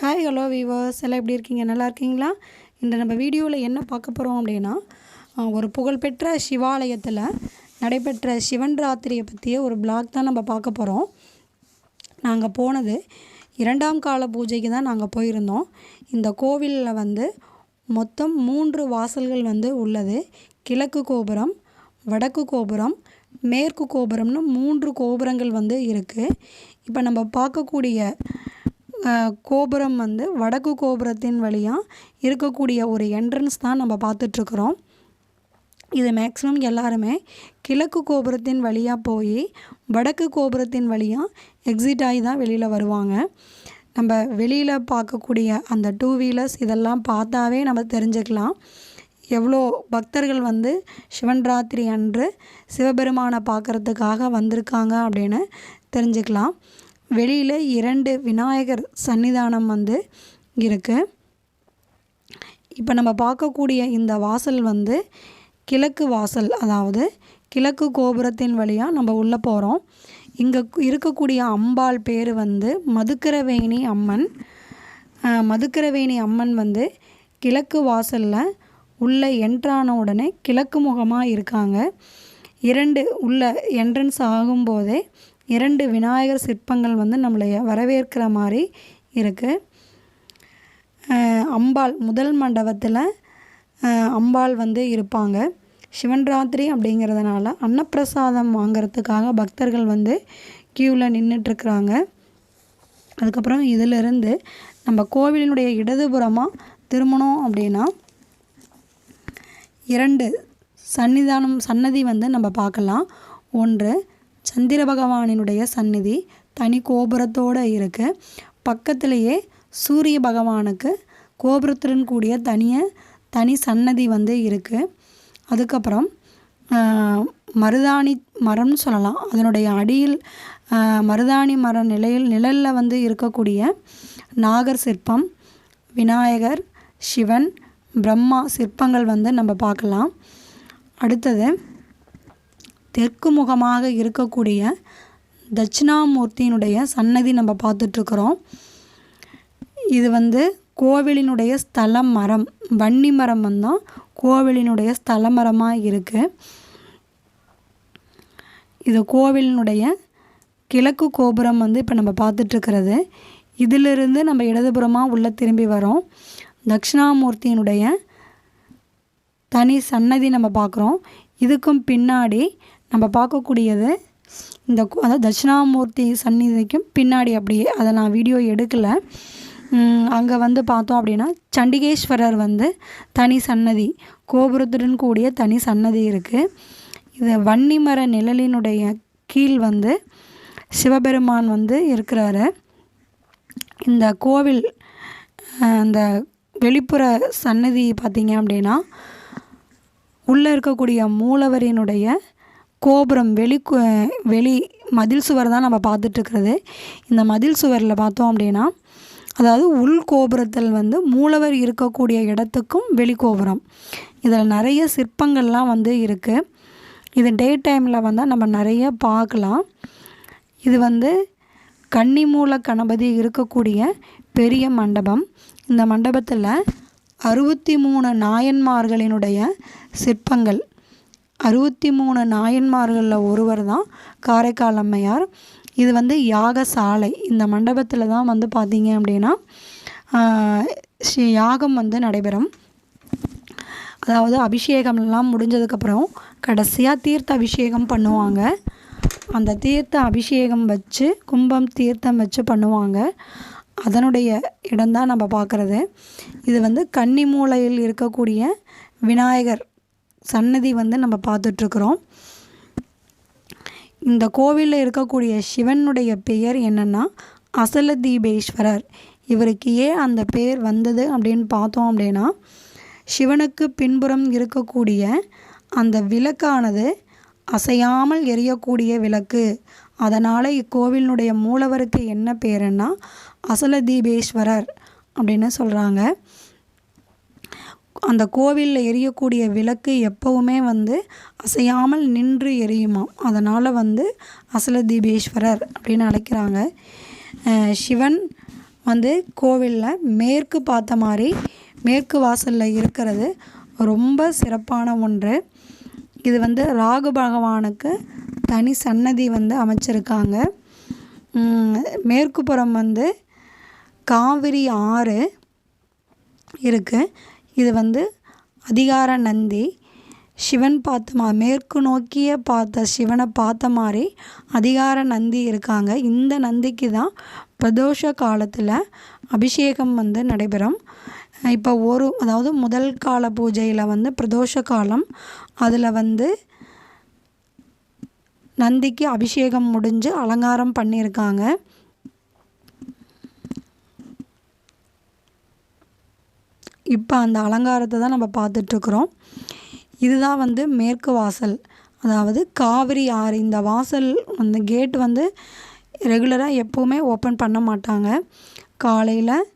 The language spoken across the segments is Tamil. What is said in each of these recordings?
ஹாய் ஹலோ வீவர்ஸ் எல்லாம் எப்படி இருக்கீங்க? நல்லா இருக்கீங்களா? இந்த நம்ம வீடியோவில் என்ன பார்க்க போகிறோம் அப்படின்னா ஒரு புகழ்பெற்ற சிவாலயத்தில் நடைபெற்ற சிவன் ராத்திரியை பற்றிய ஒரு பிளாக் தான் நம்ம பார்க்க போகிறோம் நாங்கள் போனது இரண்டாம் கால பூஜைக்கு தான் நாங்கள் போயிருந்தோம். இந்த கோவிலில் வந்து மொத்தம் மூன்று வாசல்கள் வந்து உள்ளது. கிழக்கு கோபுரம் வடக்கு கோபுரம் மேற்கு கோபுரம்னு மூன்று கோபுரங்கள் வந்து இருக்குது இப்போ நம்ம பார்க்கக்கூடிய கோபுரம் வந்து வடக்கு கோபுரத்தின் வழியாக இருக்கக்கூடிய ஒரு என்ட்ரன்ஸ் தான் நம்ம பார்த்துட்ருக்குறோம். இது மேக்ஸிமம் எல்லாருமே கிழக்கு கோபுரத்தின் வழியாக போய் வடக்கு கோபுரத்தின் வழியாக எக்ஸிட் ஆகி தான் வெளியில் வருவாங்க. நம்ம வெளியில் பார்க்கக்கூடிய அந்த டூ வீலர்ஸ் இதெல்லாம் பார்த்தாவே நம்ம தெரிஞ்சுக்கலாம். எவ்வளோ பக்தர்கள் வந்து சிவன் ராத்திரி அன்று சிவபெருமானை பார்க்குறதுக்காக வந்திருக்காங்க அப்படின்னு தெரிஞ்சுக்கலாம். வெளியில் இரண்டு விநாயகர் சன்னிதானம் வந்து இருக்குது இப்போ நம்ம பார்க்கக்கூடிய இந்த வாசல் வந்து கிழக்கு வாசல் அதாவது கிழக்கு கோபுரத்தின் வழியாக நம்ம உள்ளே போகிறோம் இங்கே இருக்கக்கூடிய அம்பாள் பேர் வந்து மதுக்கரவேணி அம்மன். மதுக்கரவேணி அம்மன் வந்து கிழக்கு வாசலில் உள்ளே என்ட்ரான உடனே கிழக்கு முகமாக இருக்காங்க. இரண்டு உள்ள என்ட்ரன்ஸ் ஆகும்போதே இரண்டு விநாயகர் சிற்பங்கள் வந்து நம்மளை வரவேற்கிற மாதிரி இருக்குது அம்பாள் முதல் மண்டபத்தில் அம்பாள் வந்து இருப்பாங்க. சிவன்ராத்திரி அப்படிங்கிறதுனால அன்னப்பிரசாதம் வாங்குறதுக்காக பக்தர்கள் வந்து க்யூவில் நின்றுட்டுருக்குறாங்க அதுக்கப்புறம் இதிலிருந்து நம்ம கோவிலினுடைய இடதுபுறமாக திருமணம் அப்படின்னா இரண்டு சன்னிதானம் சன்னதி வந்து நம்ம பார்க்கலாம். ஒன்று சந்திர பகவானினுடைய சந்நிதி தனி கோபுரத்தோடு இருக்குது பக்கத்திலேயே சூரிய பகவானுக்கு கோபுரத்துடன் கூடிய தனிய தனி சன்னதி வந்து இருக்குது அதுக்கப்புறம் மருதாணி மரம்னு சொல்லலாம். அதனுடைய அடியில் மருதாணி மர நிலையில் நிழலில் வந்து இருக்கக்கூடிய நாகர் சிற்பம் விநாயகர் சிவன் பிரம்மா சிற்பங்கள் வந்து நம்ம பார்க்கலாம். அடுத்தது தெற்கு முகமாக இருக்கக்கூடிய தட்சிணாமூர்த்தியினுடைய சன்னதி நம்ம பார்த்துட்ருக்குறோம். இது வந்து கோவிலினுடைய ஸ்தல மரம் வன்னி மரம் வந்து கோவிலினுடைய ஸ்தல மரமாக இருக்குது இது கோவிலினுடைய கிழக்கு கோபுரம் வந்து இப்போ நம்ம பார்த்துட்ருக்கிறது. இதிலிருந்து நம்ம இடதுபுறமாக உள்ளே திரும்பி வரோம். தட்சிணாமூர்த்தியினுடைய தனி சன்னதி நம்ம பார்க்குறோம். இதுக்கும் பின்னாடி நம்ம பார்க்கக்கூடியது இந்த அதாவது தட்சிணாமூர்த்தி சந்நிதிக்கும் பின்னாடி அப்படியே அதை நான் வீடியோ எடுக்கலை. அங்கே வந்து பார்த்தோம் அப்படின்னா சண்டிகேஸ்வரர் வந்து தனி சன்னதி கோபுரத்துடன் கூடிய தனி சன்னதி இருக்குது இது வன்னிமர நிழலினுடைய கீழ் வந்து சிவபெருமான் வந்து இருக்கிறாரு. இந்த கோவில் அந்த வெளிப்புற சன்னதி பார்த்தீங்க அப்படின்னா உள்ளே இருக்கக்கூடிய மூலவரினுடைய கோபுரம் வெளி வெளி மதில் சுவர் தான் நம்ம பார்த்துட்ருக்கிறது. இந்த மதில் சுவரில் பார்த்தோம் அப்படின்னா அதாவது உள் கோபுரத்தில் வந்து மூலவர் இருக்கக்கூடிய இடத்துக்கும் வெளி கோபுரம். இதில் நிறைய சிற்பங்கள்லாம் வந்து இருக்குது இது டே டைமில் வந்தால் நம்ம நிறைய பார்க்கலாம். இது வந்து கன்னிமூல கணபதி இருக்கக்கூடிய பெரிய மண்டபம். இந்த மண்டபத்தில் அறுபத்தி மூணு நாயன்மார்களினுடைய சிற்பங்கள். அறுபத்தி மூணு நாயன்மார்களில் ஒருவர் தான் காரைக்கால் அம்மையார். இது வந்து யாகசாலை. இந்த மண்டபத்தில் தான் வந்து பார்த்தீங்க அப்படின்னா ஸ்ரீ யாகம் வந்து நடைபெறும். அதாவது அபிஷேகம்லாம் முடிஞ்சதுக்கப்புறம் கடைசியாக தீர்த்த அபிஷேகம் பண்ணுவாங்க. அந்த தீர்த்த அபிஷேகம் வச்சு கும்பம் தீர்த்தம் வச்சு பண்ணுவாங்க. அதனுடைய இடம்தான் நம்ம பார்க்குறது இது வந்து கன்னி மூலையில் இருக்கக்கூடிய விநாயகர் சன்னதி வந்து நம்ம பார்த்துட்ருக்குறோம். இந்த கோவிலில் இருக்கக்கூடிய சிவனுடைய பெயர் என்னென்னா அசல தீபேஸ்வரர் இவருக்கு ஏன் அந்த பெயர் வந்தது அப்படின்னு பார்த்தோம் அப்படின்னா சிவனுக்கு பின்புறம் இருக்கக்கூடிய அந்த விளக்கானது அசையாமல் எரியக்கூடிய விளக்கு. அதனால் இக்கோவிலினுடைய மூலவருக்கு என்ன பேருன்னா அசல தீபேஸ்வரர் அப்படின்னு சொல்கிறாங்க அந்த கோவிலில் எரியக்கூடிய விளக்கு எப்பவுமே வந்து அசையாமல் நின்று எரியுமாம் அதனால் வந்து அசல தீபேஸ்வரர் அப்படின்னு அழைக்கிறாங்க. சிவன் வந்து கோவிலில் மேற்கு பார்த்த மாதிரி மேற்கு வாசலில் இருக்கிறது ரொம்ப சிறப்பான ஒன்று. இது வந்து ராகு பகவானுக்கு தனி சன்னதி வந்து அமைச்சிருக்காங்க. மேற்குப்புறம் வந்து காவிரி ஆறு இருக்குது இது வந்து அதிகார நந்தி. சிவன் பார்த்த மா மேற்கு நோக்கிய பார்த்த சிவனை பார்த்த மாதிரி அதிகார நந்தி இருக்காங்க. இந்த நந்திக்கு தான் பிரதோஷ காலத்தில் அபிஷேகம் வந்து நடைபெறும். இப்போ ஒரு அதாவது முதல் கால பூஜையில் வந்து பிரதோஷ காலம். அதில் வந்து நந்திக்கு அபிஷேகம் முடிஞ்சு அலங்காரம் பண்ணியிருக்காங்க இப்போ அந்த அலங்காரத்தை தான் நம்ம பார்த்துட்ருக்குறோம். இதுதான் வந்து மேற்கு வாசல். அதாவது காவிரி ஆறு. இந்த வாசல் அந்த கேட் வந்து ரெகுலராக எப்போவுமே ஓப்பன் பண்ண மாட்டாங்க. காலையில்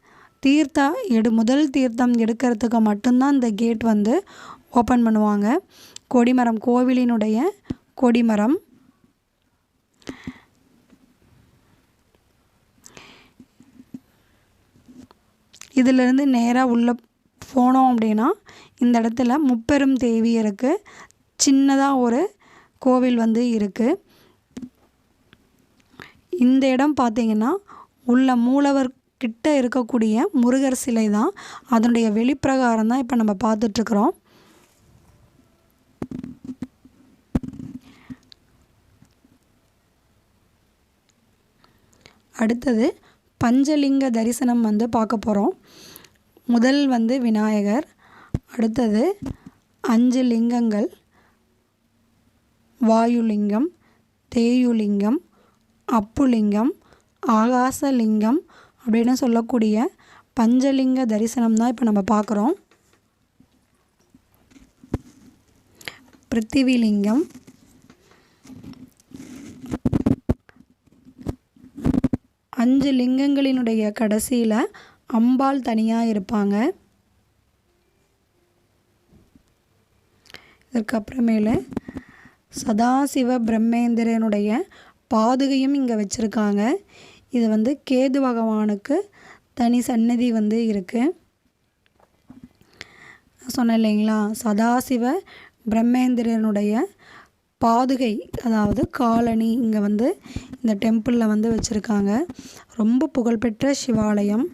தீர்த்தம் எடு முதல் தீர்த்தம் எடுக்கிறதுக்கு மட்டும்தான் இந்த கேட் வந்து ஓப்பன் பண்ணுவாங்க. கொடிமரம் கோவிலினுடைய கொடிமரம். இதிலிருந்து நேராக உள்ளே போனோம் அப்படின்னா இந்த இடத்துல முப்பெரும் தேவி இருக்குது சின்னதாக ஒரு கோவில் வந்து இருக்குது இந்த இடம் பார்த்திங்கன்னா உள்ள மூலவர் கிட்ட இருக்கக்கூடிய முருகர் சிலை தான். அதனுடைய வெளிப்பிரகாரம் தான் இப்போ நம்ம பார்த்துட்ருக்குறோம் அடுத்தது பஞ்சலிங்க தரிசனம் வந்து பார்க்க போகிறோம் முதல் வந்து விநாயகர் அடுத்தது அஞ்சு லிங்கங்கள் வாயுலிங்கம் தேயுலிங்கம் அப்புலிங்கம் ஆகாசலிங்கம் அப்படின்னு சொல்லக்கூடிய பஞ்சலிங்க தரிசனம் தான் இப்போ நம்ம பார்க்குறோம். பிருத்திவிலிங்கம் அஞ்சு லிங்கங்களினுடைய கடைசியில் அம்பாள் தனியாக இருப்பாங்க. இதற்கப்புறமேல சதாசிவ பிரம்மேந்திரனுடைய பாதுகையும் இங்கே வச்சுருக்காங்க. இது வந்து கேது பகவானுக்கு தனி சன்னதி வந்து இருக்குது சொன்னேன் இல்லைங்களா? சதாசிவ பிரம்மேந்திரனுடைய பாதுகை அதாவது காலனி இங்கே வந்து இந்த டெம்பிளில் வந்து வச்சுருக்காங்க. ரொம்ப புகழ்பெற்ற சிவாலயம்.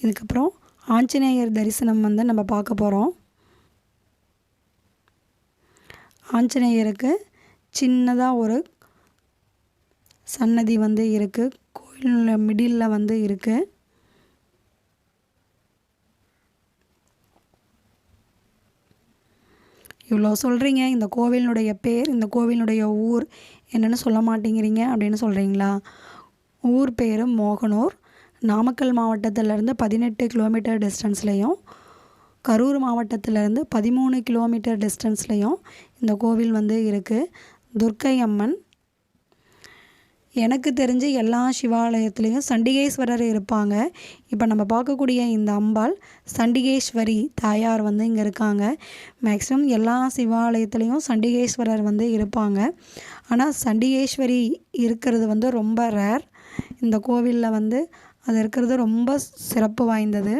இதுக்கப்புறம் ஆஞ்சநேயர் தரிசனம் வந்து நம்ம பார்க்க போகிறோம் ஆஞ்சநேயருக்கு சின்னதாக ஒரு சன்னதி வந்து இருக்குது கோயில் மிடில் வந்து இருக்குது இவ்வளோ சொல்கிறீங்க இந்த கோவிலினுடைய பேர் இந்த கோவிலினுடைய ஊர் என்னென்னு சொல்ல மாட்டேங்கிறீங்க அப்படின்னு சொல்கிறீங்களா ஊர் பேர் மோகனூர். நாமக்கல் மாவட்டத்திலேருந்து பதினெட்டு கிலோமீட்டர் டிஸ்டன்ஸ்லேயும் கரூர் மாவட்டத்திலேருந்து பதிமூணு கிலோமீட்டர் டிஸ்டன்ஸ்லேயும் இந்த கோவில் வந்து இருக்குது துர்க்கை அம்மன். எனக்கு தெரிஞ்சு எல்லா சிவாலயத்துலேயும் சண்டிகேஸ்வரர் இருப்பாங்க. இப்போ நம்ம பார்க்கக்கூடிய இந்த அம்பாள் சண்டிகேஸ்வரி தாயார் வந்து இங்கே இருக்காங்க. மேக்ஸிமம் எல்லா சிவாலயத்துலேயும் சண்டிகேஸ்வரர் வந்து இருப்பாங்க. ஆனால் சண்டிகேஸ்வரி இருக்கிறது வந்து ரொம்ப ரேர் இந்த கோவிலில் வந்து அது இருக்கிறது ரொம்ப சிறப்பு வாய்ந்தது.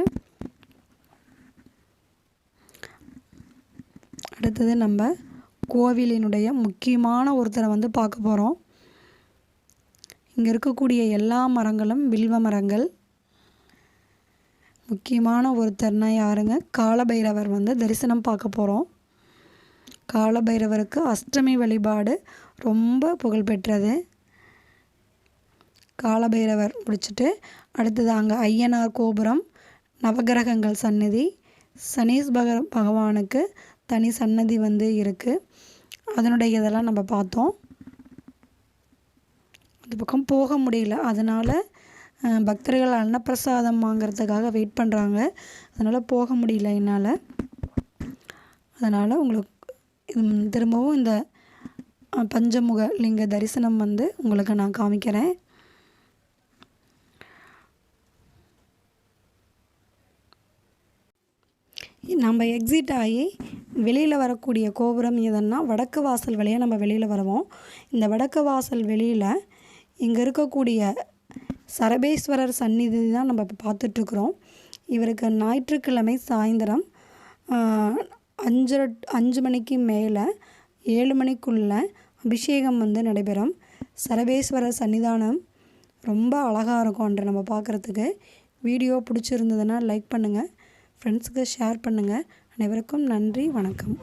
அடுத்தது நம்ம கோவிலினுடைய முக்கியமான ஒருத்தரை வந்து பார்க்க போகிறோம் இங்கே இருக்கக்கூடிய எல்லா மரங்களும் வில்வ மரங்கள். முக்கியமான ஒருத்தர்னா யாருங்க? காலபைரவர் வந்து தரிசனம் பார்க்க போகிறோம் காலபைரவருக்கு அஷ்டமி வழிபாடு ரொம்ப புகழ்பெற்றது. காலபைரவர் முடிச்சுட்டு அடுத்தது அங்கே ஐயனார் கோபுரம் நவகிரகங்கள் சன்னதி சனீஸ் பக பகவானுக்கு தனி சன்னதி வந்து இருக்குது அதனுடைய இதெல்லாம் நம்ம பார்த்தோம். அந்த பக்கம் போக முடியல. அதனால் பக்தர்கள் அன்னப்பிரசாதம் வாங்கிறதுக்காக வெயிட் பண்ணுறாங்க அதனால் போக முடியல என்னால். அதனால் உங்களுக்கு திரும்பவும் இந்த பஞ்சமுக லிங்க தரிசனம் வந்து உங்களுக்கு நான் காமிக்கிறேன். நம்ம எக்ஸிட் ஆகி வெளியில் வரக்கூடிய கோபுரம் எதுன்னா வடக்கு வாசல் வழியாக நம்ம வெளியில் வருவோம். இந்த வடக்கு வாசல் வெளியில் இங்கே இருக்கக்கூடிய சரபேஸ்வரர் சந்நிதி தான் நம்ம இப்போ பார்த்துட்ருக்குறோம் இவருக்கு ஞாயிற்றுக்கிழமை சாயந்தரம் அஞ்சரை அஞ்சு மணிக்கு மேலே ஏழு மணிக்குள்ள அபிஷேகம் வந்து நடைபெறும். சரபேஸ்வரர் சன்னிதானம் ரொம்ப அழகாக இருக்கும் அன்று நம்ம பார்க்குறதுக்கு. வீடியோ பிடிச்சிருந்ததுன்னா லைக் பண்ணுங்கள் ஃப்ரெண்ட்ஸுக்கு ஷேர் பண்ணுங்கள் அனைவருக்கும் நன்றி வணக்கம்.